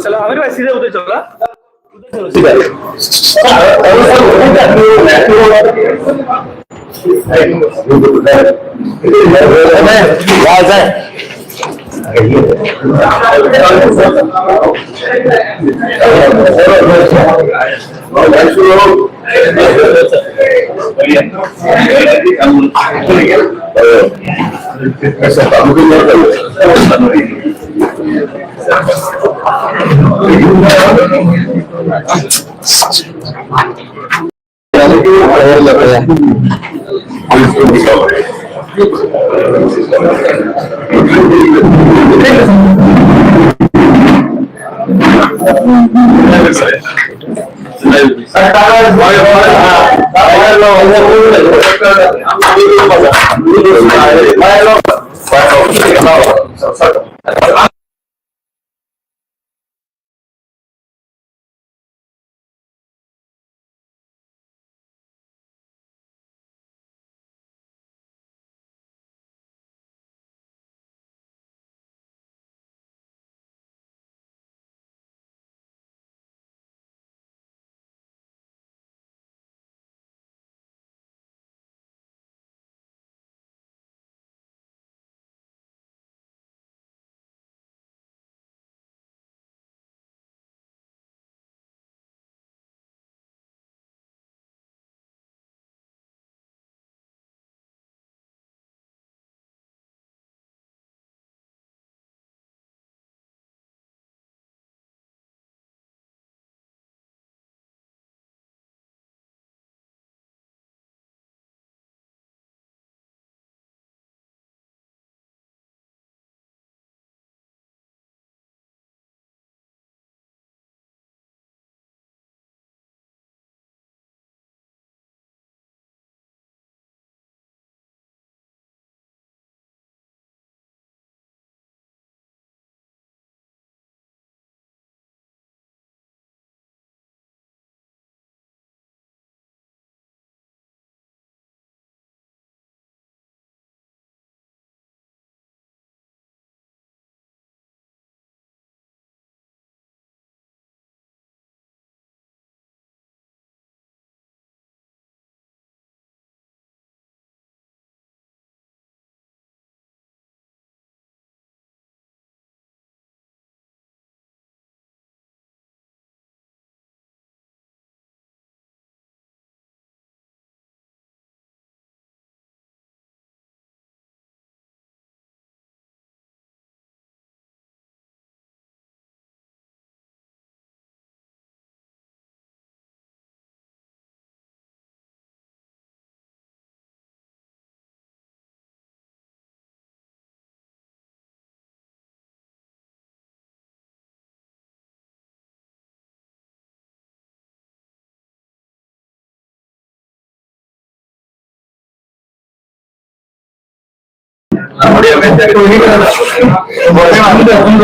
चला आमिर भाई सीधे उधर चला ठीक आहे काय काय No, no, no,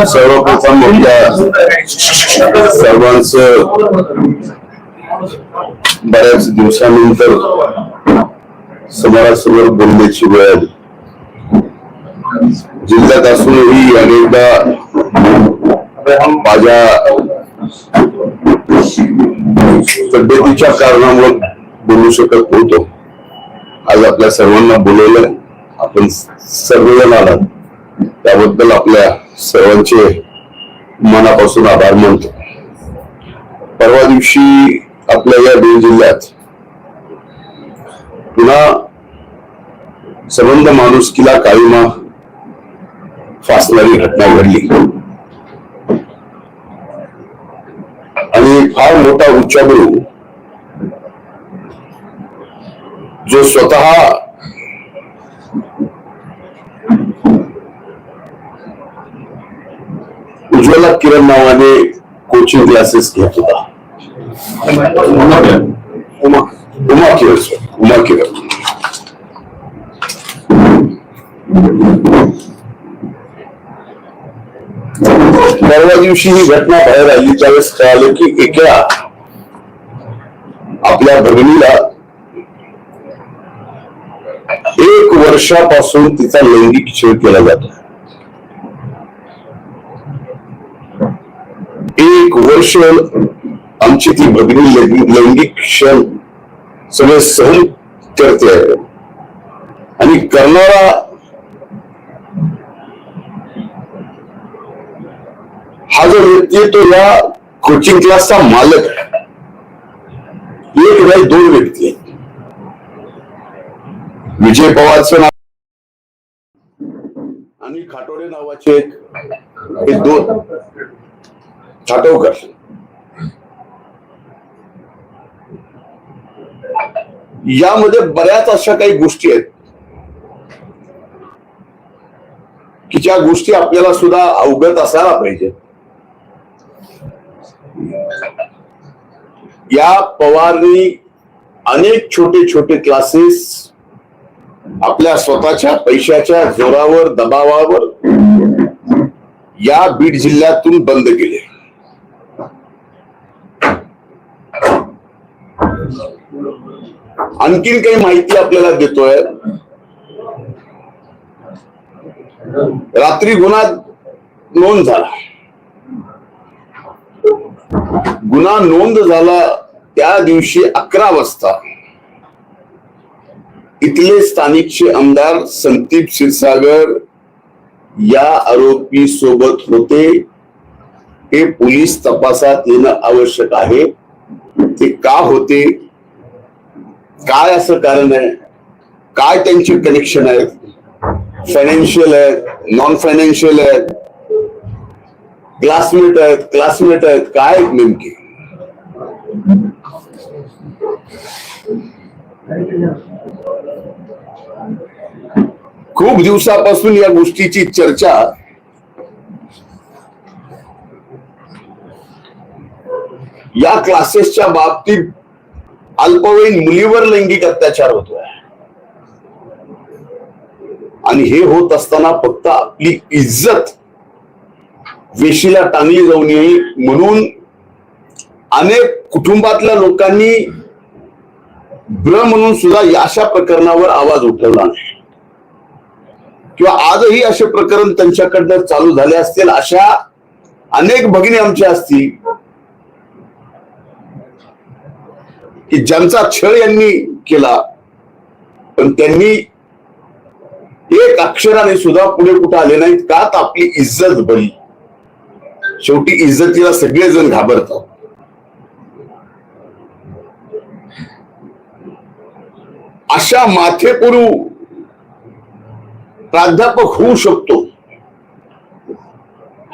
सर्वप्रथम सर्वांच बऱ्याच दिवसानंतर समोरासमोर बोलण्याची वेळ आली. जिल्ह्यात असूनही अनेकदा माझ्या तब्येतीच्या कारणामुळे बोलू शकत नव्हतो. आज आपल्या सर्वांना बोलवलंय. आपण सर्वजण आलात. त्याबद्दल आपल्या सर्वांचे मनापासून आभार मानतो. परवा दिवशी आपल्या या दोन जिल्ह्यात पुन्हा संबंध माणुसकीला काळीमा फासणारी घटना घडली. आणि फार मोठा उच्चाबळू जो स्वतः उज्ज्वला किरण नावाने कोचिंग क्लासेस घेत होता. उमा उमा किरण उमा किरण. परवा दिवशी ही घटना बाहेर आली. त्यावेळेस कळालं की एका आपल्या भगिनीला एक वर्षापासून तिचा लैंगिक छेद केला जातो. क्षण आमची ती भगिनी लैंगिक क्षण सगळे सहन करते आहे. आणि करणारा हा जो व्यक्ती तो या कोचिंग क्लासचा मालक एक नाही दोन व्यक्ती विजय पवारचं नाव आणि खाटोडे नावाचे एक हे दोन. खाटोकर यामध्ये बऱ्याच अशा काही गोष्टी आहेत की ज्या गोष्टी आपल्याला सुद्धा अवगत असायला पाहिजे या पवारनी अनेक छोटे छोटे क्लासेस आपल्या स्वतःच्या पैशाच्या जोरावर दबावावर या बीड जिल्ह्यातून बंद केले आणखीन काही माहिती आपल्याला देतोय. रात्री गुन्हा नोंद झाला. गुन्हा नोंद झाला त्या दिवशी अकरा वाजता. इथले स्थानिकचे आमदार संदीप क्षीरसागर या आरोपी सोबत होते. हे पोलीस तपासात येणं आवश्यक आहे. ते का होते? काय असं कारण आहे? काय त्यांचे कनेक्शन आहेत फायनान्शियल आहेत नॉन फायनान्शियल आहेत? क्लासमेट आहेत क्लासमेट आहेत काय नेमकी नेमके? खूप दिवसापासून या गोष्टीची चर्चा या क्लासेसच्या बाबतीत अल्पवयीन मुलीवर लैंगिक अत्याचार होतोय. आणि हे होत असताना फक्त आपली इज्जत वेशीला टांगली जाऊ नये म्हणून अनेक कुटुंबातल्या लोकांनी ब्र म्हणून सुद्धा या अशा प्रकरणावर आवाज उठवला नाही. किंवा आजही असे प्रकरण त्यांच्याकडनं चालू झाले असतील अशा अनेक भगिनी आमच्या असतील की ज्यांचा छळ यांनी केला पण त्यांनी एक अक्षराने सुद्धा पुढे कुठे आले नाहीत का तर आपली इज्जत बरी शेवटी इज्जतीला सगळेजण घाबरतात. अशा माथेपुरू प्राध्यापक होऊ शकतो.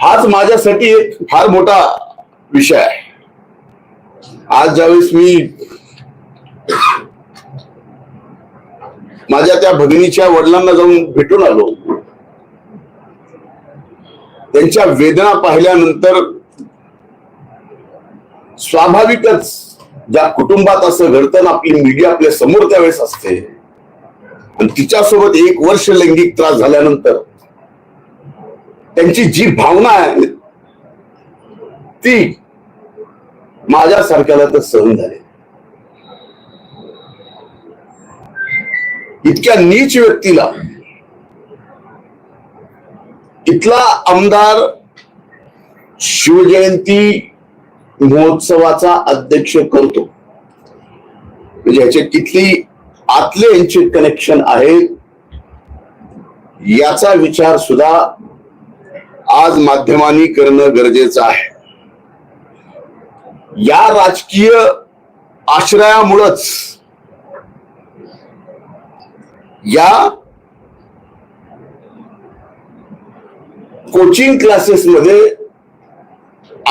हाच माझ्यासाठी एक फार मोठा विषय आहे. आज ज्यावेळेस मी माझ्या त्या भगिनीच्या वडिलांना जाऊन भेटून आलो. त्यांच्या वेदना पाहिल्यानंतर स्वाभाविकच ज्या कुटुंबात असं घडतं ना आपली मीडिया आपल्यासमोर त्यावेळेस असते. आणि तिच्यासोबत एक वर्ष लैंगिक त्रास झाल्यानंतर त्यांची जी भावना आहे ती माझ्यासारख्याला तर सहन झाली. इतक्या नीच व्यक्तीला इथला आमदार शिवजयंती महोत्सवाचा अध्यक्ष करतो. म्हणजे ह्याचे किती आतले यांचे कनेक्शन आहेत याचा विचार सुद्धा आज माध्यमांनी करणं गरजेचं आहे. या राजकीय आश्रयामुळंच या कोचिंग क्लासेस मध्ये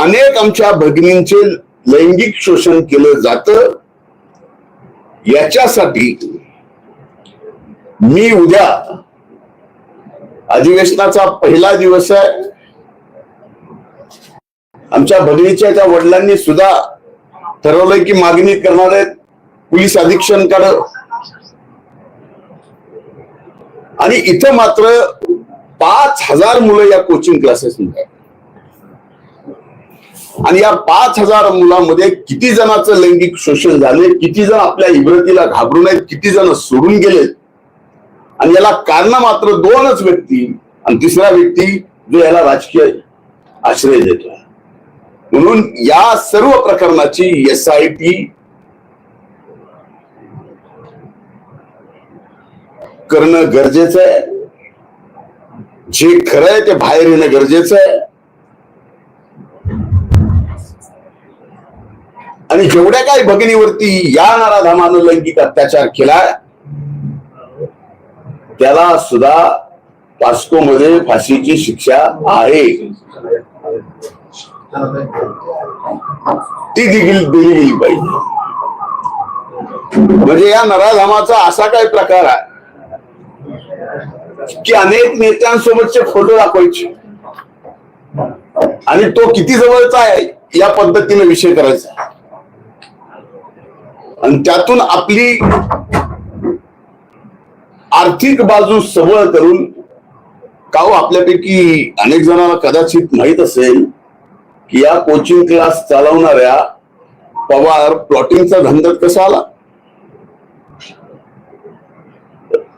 अनेक आमच्या भगिनींचे लैंगिक शोषण केलं जात. याच्यासाठी मी उद्या अधिवेशनाचा पहिला दिवस आहे. आमच्या भगिनीच्या त्या वडिलांनी सुद्धा ठरवलंय की मागणी करणार आहेत. पोलीस अधीक्षणकडे आणि इथं मात्र पाच हजार मुलं या कोचिंग क्लासेस मध्ये आणि या पाच हजार मुलांमध्ये किती जणांचं लैंगिक शोषण झाले किती जण आपल्या इब्रतीला घाबरून आहेत किती जण सोडून गेलेत? आणि याला कारण मात्र दोनच व्यक्ती आणि तिसरा व्यक्ती जो याला राजकीय आश्रय देतो म्हणून या सर्व प्रकरणाची एस आय टी करणं गरजेचं आहे. जे खरं आहे ते बाहेर येणं गरजेचं आहे. आणि जेवढ्या काही भगिनीवरती या नराधामानं लैंगिक अत्याचार केलाय त्याला सुद्धा पास्को मध्ये फाशीची शिक्षा आहे. ती देखील दिली गेली पाहिजे. म्हणजे या नराधामाचा असा काय प्रकार आहे. की अनेक नेत्यांसोबतचे फोटो दाखवायचे. आणि तो किती जवळचा आहे या पद्धतीने विषय करायचा. आणि त्यातून आपली आर्थिक बाजू सबळ करून का हो आपल्यापैकी अनेक जणांना कदाचित माहीत असेल की या कोचिंग क्लास चालवणाऱ्या पवार प्लॉटिंगचा धंदा कसा आला?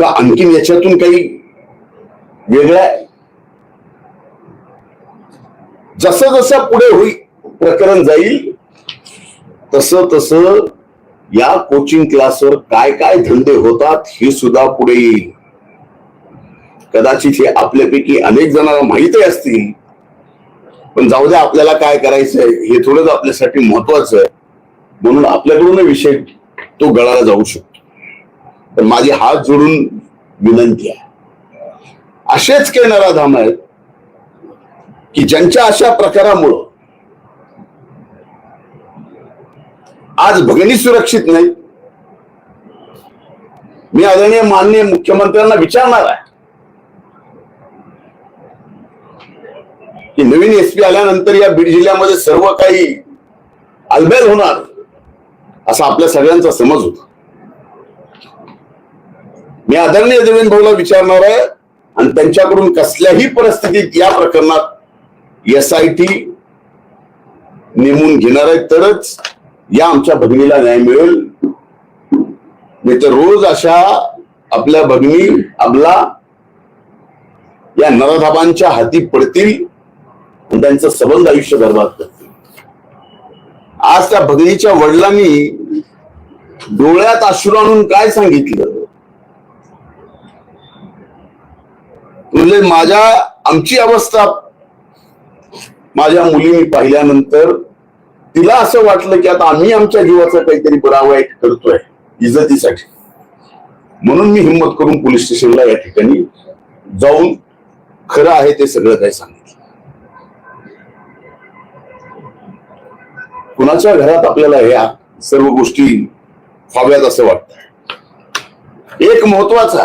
का आणखीन याच्यातून काही वेगळ्या आहे? जसं जसं पुढे होईल प्रकरण जाईल तस तस या कोचिंग क्लासवर काय काय धंदे होतात हे सुद्धा पुढे येईल. कदाचित हे आपल्यापैकी अनेक जणांना माहितही असतील पण जाऊ द्या आपल्याला काय करायचंय हे थोडंच आपल्यासाठी महत्वाचं आहे. म्हणून आपल्याकडून विषय तो गळाला जाऊ शकतो. तर माझी हात जोडून विनंती आहे. असेच केणारा धाम आहेत की ज्यांच्या अशा प्रकारामुळं आज भगिनी सुरक्षित नाही. मी आदरणीय माननीय मुख्यमंत्र्यांना विचारणार आहे की नवीन एसपी आल्यानंतर या बीड जिल्ह्यामध्ये सर्व काही अलबेल होणार असा आपल्या सगळ्यांचा समज होता. मी आदरणीय देवेंद्र भाऊला विचारणार आहे आणि त्यांच्याकडून कसल्याही परिस्थितीत या प्रकरणात एस आय टी नेमून घेणार आहे. तरच या आमच्या भगिनीला न्याय मिळेल. नाही तर रोज अशा आपल्या भगिनी आपला या नरधाबांच्या हाती पडतील आणि त्यांचं सबंध आयुष्य बर्बाद करतील. आज त्या भगिनीच्या वडिलांनी डोळ्यात अश्रू आणून काय सांगितलं? म्हणजे माझ्या आमची अवस्था माझ्या मुलीने पाहिल्यानंतर तिला असं वाटलं की आता आम्ही आमच्या जीवाचं काहीतरी बरा वाईट करतोय इज्जतीसाठी. म्हणून मी हिंमत करून पोलीस स्टेशनला या ठिकाणी जाऊन खरं आहे ते सगळं काही सांगितलं. कुणाच्या घरात आपल्याला ह्या सर्व गोष्टी व्हाव्यात असं वाटत. एक महत्त्वाचा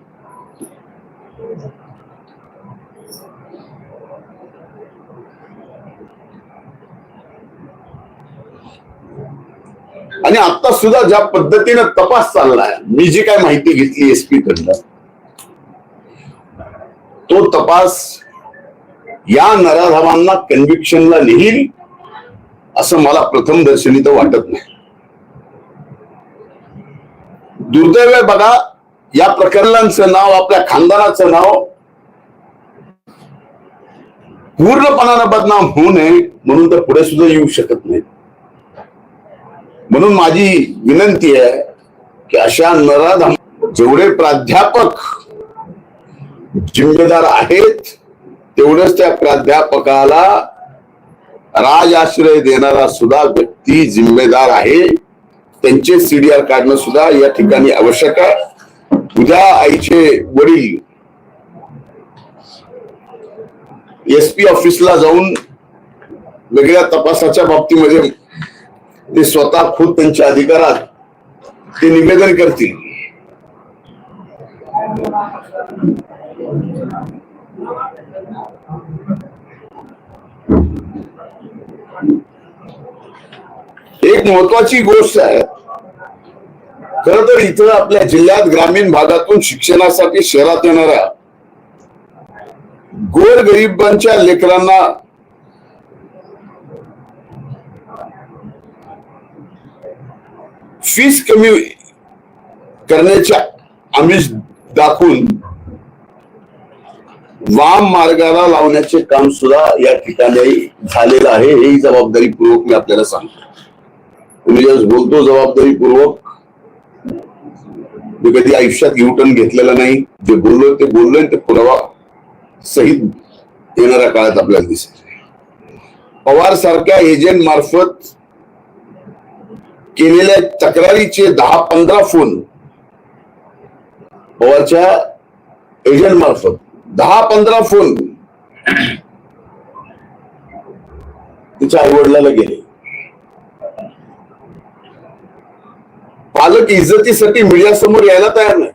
आणि आता सुद्धा ज्या पद्धतीनं तपास चाललाय मी जी काय माहिती घेतली एसपी कडनं तो तपास या नराधावांना कन्व्हिक्शनला नेईल असं मला प्रथम दर्शनी तर वाटत नाही. दुर्दैव आहे बघा या प्रकरणांचं नाव आपल्या खानदानाचं नाव पूर्णपणानं बदनाम होऊ नये म्हणून तर पुढे सुद्धा येऊ शकत नाही म्हणून माझी विनंती आहे की अशा नराधम जेवढे प्राध्यापक जिम्मेदार आहेत तेवढंच त्या प्राध्यापकाला राजआश्रय देणारा सुद्धा व्यक्ती जिम्मेदार आहे. त्यांचे सीडीआर काढणं सुद्धा या ठिकाणी आवश्यक आहे. उद्या आईचे वडील एस पी ऑफिसला जाऊन वेगळ्या तपासाच्या बाबतीमध्ये ते स्वतः खुद त्यांच्या अधिकारात ते निवेदन करतील. एक महत्वाची गोष्ट आहे. खर तर इथं आपल्या जिल्ह्यात ग्रामीण भागातून शिक्षणासाठी शहरात येणाऱ्या गोर गरिबांच्या लेकरांना फीस कमी करण्याच्या आमिष दाखवून वाम मार्गाला लावण्याचे काम सुद्धा या ठिकाणी झालेलं आहे. ही जबाबदारीपूर्वक मी आपल्याला सांगतो. मी ज्यावेळेस बोलतो जबाबदारीपूर्वक मी कधी आयुष्यात युटर्न घेतलेला नाही. जे बोललोय ते बोललोय ते पुरावा सहित येणाऱ्या काळात आपल्याला दिसेल. पवार सारख्या एजंट मार्फत केलेल्या तक्रारीचे दहा पंधरा फोन पवारच्या एजंट मार्फत. दहा पंधरा फोन तिच्या आई वडिलाला गेले. पालक इज्जतीसाठी मीडिया समोर यायला तयार नाही.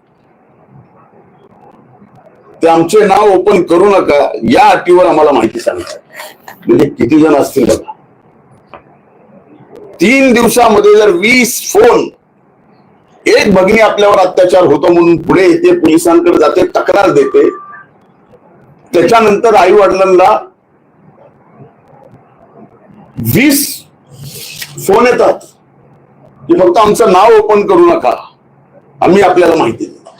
ते आमचे नाव ओपन करू नका या अटीवर आम्हाला माहिती सांगा. म्हणजे किती जण असतील बघा. तीन दिवसामध्ये जर वीस फोन एक भगिनी आपल्यावर अत्याचार होतो म्हणून पुढे येते पोलिसांकडे जाते तक्रार देते त्याच्यानंतर आई वडिलांना वीस फोन येतात की फक्त आमचं नाव ओपन करू नका आम्ही आपल्याला माहिती देतो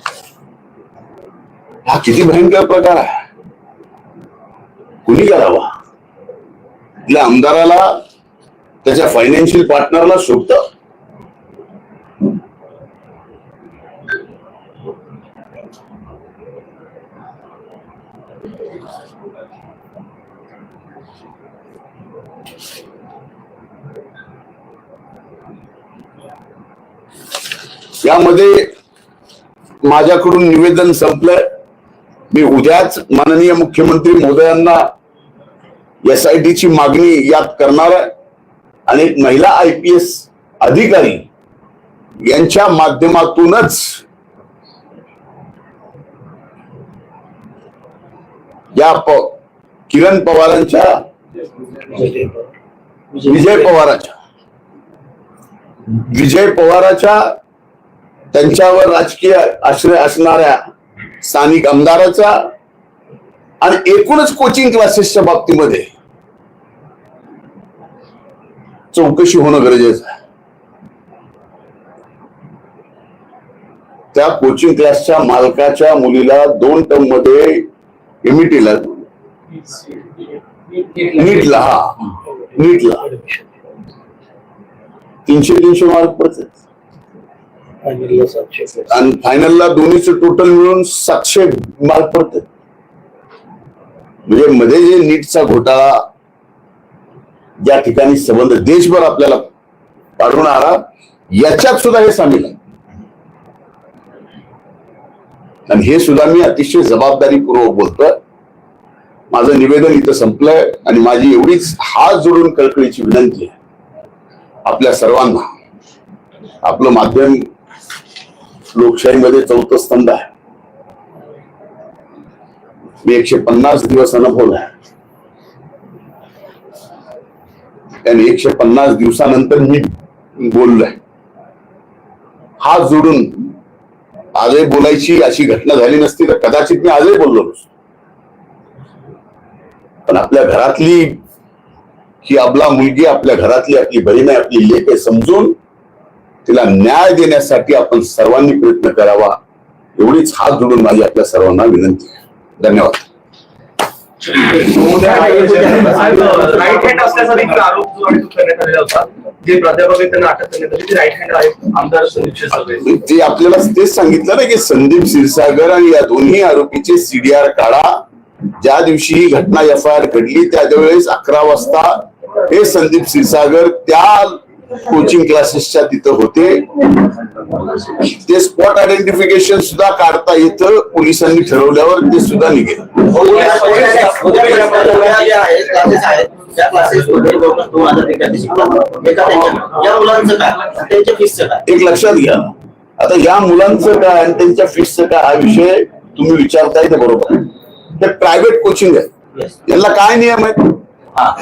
हा किती भयंकर प्रकार आहे. कुणी करावा? आपल्या आमदाराला त्याच्या फायनान्शियल पार्टनरला शोधत यामध्ये माझ्याकडून निवेदन संपलंय. मी उद्याच माननीय मुख्यमंत्री महोदयांना एस आय ची मागणी यात करणार आहे. आणि महिला आय पी एस अधिकारी यांच्या माध्यमातूनच या प- किरण पवारांच्या विजय पवाराच्या विजय पवाराच्या त्यांच्यावर राजकीय आश्रय असणाऱ्या स्थानिक आमदाराचा आणि एकूणच कोचिंग क्लासेसच्या बाबतीमध्ये चौकशी होणं गरजेचं आहे. त्या कोचिंग क्लासच्या मालकाच्या मुलीला दोन टर्ममध्ये एमईटीला नीटला हा नीटला तीनशे तीनशे मार्क पडतात. आणि फायनलला दोन्हीचं टोटल मिळून सातशे मार्क पडतात. म्हणजे मध्ये जे नीटचा घोटाळा ज्या ठिकाणी संबंध देशभर आपल्याला आढळून याच्यात सुद्धा हे सामील आहे. आणि हे सुद्धा मी अतिशय जबाबदारीपूर्वक बोलतोय. माझं निवेदन इथं संपलंय आणि माझी एवढीच हात जोडून कळकळीची विनंती आहे. आपल्या सर्वांना. आपलं माध्यम लोकशाहीमध्ये चौथं स्तंभ आहे. मी एकशे पन्नास दिवस अनुभवलाय आणि एकशे पन्नास दिवसानंतर मी बोललोय. हात जोडून आजही बोलायची अशी घटना झाली नसती तर कदाचित मी आजही बोललो नसतो. पण आपल्या घरातली ही आपला मुलगी आपल्या घरातली आपली बहीण आहे आपली लेख आहे समजून तिला न्याय देण्यासाठी आपण सर्वांनी प्रयत्न करावा. एवढीच हात जोडून माझी आपल्या सर्वांना विनंती आहे. धन्यवाद. राईट हँड असल्याचा देखील आरोप जो आहे करण्यात आलेला होता जे प्राध्यापक त्यांना अटक करण्यात आली. ते राईट हँड आहेत आमदार संदीप क्षीरसागर ते आपल्याला तेच सांगितलं ना की संदीप क्षीरसागर आणि या दोन्ही आरोपीचे सीडीआर काढा. ज्या दिवशी ही घटना एफ आय आर घडली त्यावेळेस अकरा वाजता हे संदीप क्षीरसागर त्या कोचिंग क्लासेसच्या तिथं होते. ते स्पॉट आयडेंटिफिकेशन सुद्धा काढता येतं पोलिसांनी ठरवल्यावर ते सुद्धा निघेल. एका लक्षात घ्या. आता या मुलांचं काय आणि त्यांच्या फीसचं काय हा विषय तुम्ही विचारताय ते बरोबर. आहे. ते प्रायव्हेट कोचिंग आहे. यांना काय नियम आहेत? हा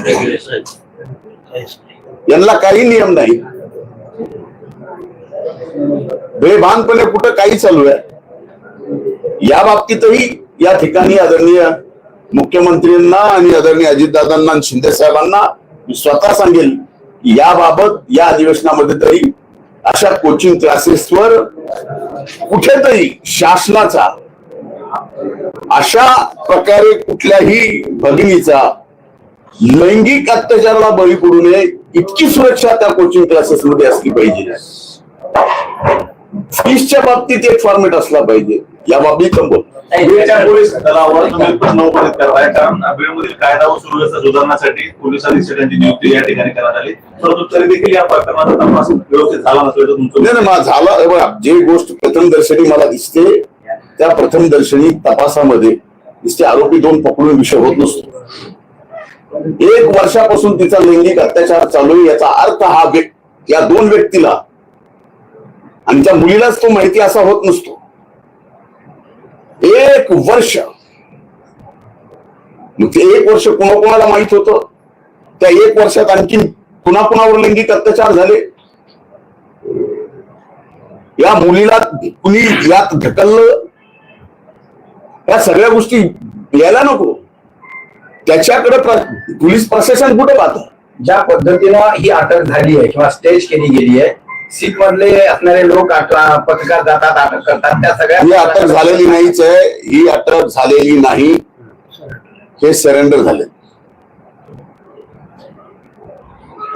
यांना काही नियम नाही. बेभानपणे कुठं काही चालू आहे. या बाबतीतही या ठिकाणी आदरणीय मुख्यमंत्र्यांना आणि आदरणीय अजितदादांना आणि शिंदे साहेबांना मी स्वतः सांगेल की याबाबत या अधिवेशनामध्ये तरी अशा कोचिंग क्लासेसवर कुठेतरी शासनाचा अशा प्रकारे कुठल्याही भगिनीचा लैंगिक अत्याचाराला बळी पडू नये इतकी सुरक्षा त्या कोचिंग क्लासेस मध्ये असली पाहिजे. फीसच्या बाबतीत एक फॉर्मेट असला पाहिजे. या बाबतीत पण कायदा व सुव्यवस्था सुधारण्यासाठी पोलीस अधीक्षकांची नियुक्ती या ठिकाणी करण्यात आली. परंतु तरी देखील या प्रकरणाचा तपास व्यवस्थित झाला तुमचं झाला. बघा जे गोष्ट प्रथम दर्शनी मला दिसते त्या प्रथम दर्शनी तपासामध्ये दिसते आरोपी दोन पकडून विषय होत नसतो. एक वर्षापासून तिचा लैंगिक अत्याचार चालू आहे याचा अर्थ हा व्यक्ती या दोन व्यक्तीला आणि त्या मुलीलाच तो माहिती असा होत नसतो. एक वर्ष. मग ते एक वर्ष कोणाकोणाला माहीत होतं? त्या एक वर्षात आणखी कुणाकुणावर लैंगिक अत्याचार झाले? या मुलीला कुणी यात ढकललं? या सगळ्या गोष्टी यायला नको. त्याच्याकडे पोलीस प्रशासन कुठे पाहतं? ज्या पद्धतीनं ही अटक झाली आहे किंवा स्टेज केली गेली आहे सीट मधले असणारे लोक पत्रकार जातात अटक करतात त्या ही अटक सगळ्या झालेली नाहीच आहे. ही अटक झालेली नाही. हे सरेंडर झाले.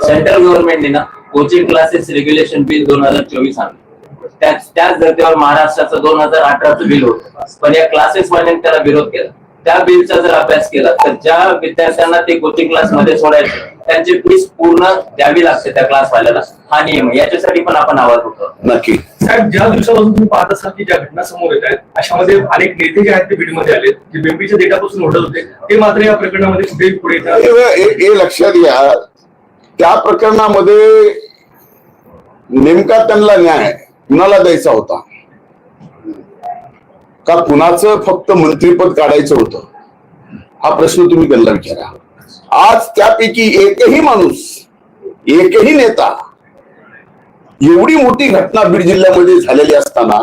सेंट्रल गव्हर्नमेंटने ना कोचिंग क्लासेस रेग्युलेशन बिल दोन हजार चोवीस आणलं. त्याच त्याच धर्तीवर महाराष्ट्राचं दोन हजार अठराचं बिल होतं. पण या क्लासेस वाल्यांनी त्याला विरोध केला. त्या बिलचा जर अभ्यास केला तर ज्या विद्यार्थ्यांना ते कोचिंग क्लासमध्ये सोडायचे त्यांची फीस पूर्ण द्यावी लागते त्या क्लास वाल्याला हा नियम आहे. याच्यासाठी पण आपण आवाज उठवतो नक्की. साहेब ज्या दिवसापासून तुम्ही पाहत असाल की ज्या घटना समोर येत आहेत अशामध्ये अनेक नेते जे आहेत ते बीडमध्ये आले जे बेंबीच्या डेटापासून ओढत होते ते मात्र या प्रकरणामध्ये कुठेही पुढे येतात हे लक्षात घ्या. त्या प्रकरणामध्ये नेमका त्यांना न्याय कुणाला द्यायचा होता? का कुणाचं फक्त मंत्रीपद काढायचं होतं? हा प्रश्न तुम्ही त्यांना विचारा आज त्यापैकी एकही माणूस एकही नेता एवढी मोठी घटना बीड जिल्ह्यामध्ये झालेली असताना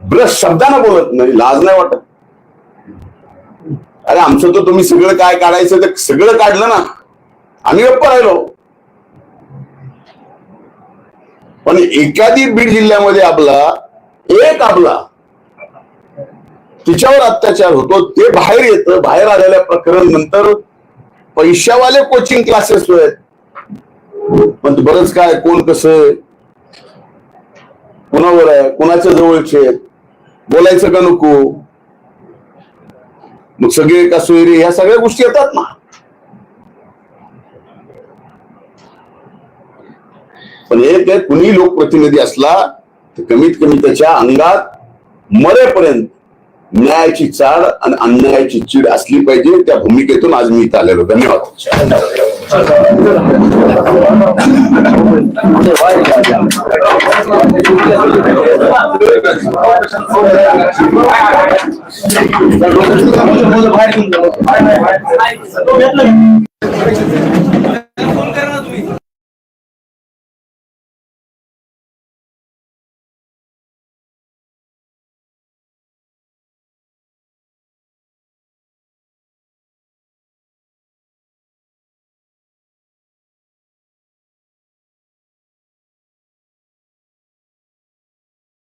ब्रश शब्दानं बोलत नाही लाज नाही वाटत. अरे आमचं तर तुम्ही सगळं काय काढायचं ते सगळं काढलं ना. आम्ही गप्प राहिलो. पण एखादी बीड जिल्ह्यामध्ये आपला एक आपला तिच्यावर अत्याचार होतो. ते बाहेर येतं. बाहेर आलेल्या प्रकरण नंतर पैशावाले कोचिंग क्लासेस आहेत पण बरंच काय कोण कसं कोणावर आहे? कोणाच्या जवळचे बोलायचं का नको? मग सगळे का सोयरे ह्या सगळ्या गोष्टी येतात ना. पण एक ते कुणी लोकप्रतिनिधी असला तर कमीत कमी त्याच्या अंगात मरेपर्यंत न्यायाची चाड आणि अन्यायाची चीड असली पाहिजे त्या भूमिकेतून आज मी इथं आलेलो. धन्यवाद.